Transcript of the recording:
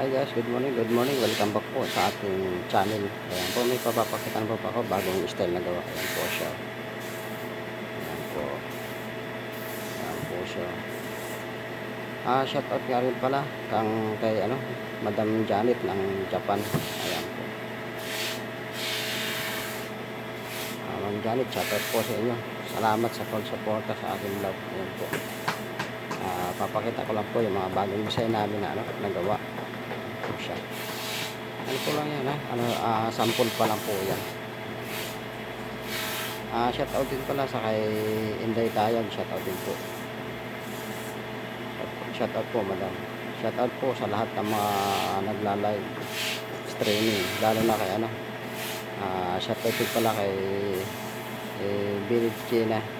Hi guys, good morning, good morning. Welcome back po sa ating channel. Ayan po, may papapakitan po pa ako bagong style na gawa. Ayan po siya. Ayan po. Ayan po siya. Ah, shout out nga rin pala kang kay ano, Madam Janet ng Japan. Ayan po. Ah, Ma'am Janet, shout out po sa inyo. Salamat sa pag-suporta sa aking vlog. Ayan po. Ah, papakita ko lang po yung mga bagong design namin na ano, nagawa siya. Ano po lang yan ha? Ano, ah, sample pa lang po yan. Ah, shout out din pala sa kay Inday Tayag, shout out din po. Shout out po madam. Shout out po sa lahat ng mga nagla-live streaming, lalo na kay ano. Ah, shout out din pala kay eh, Billy China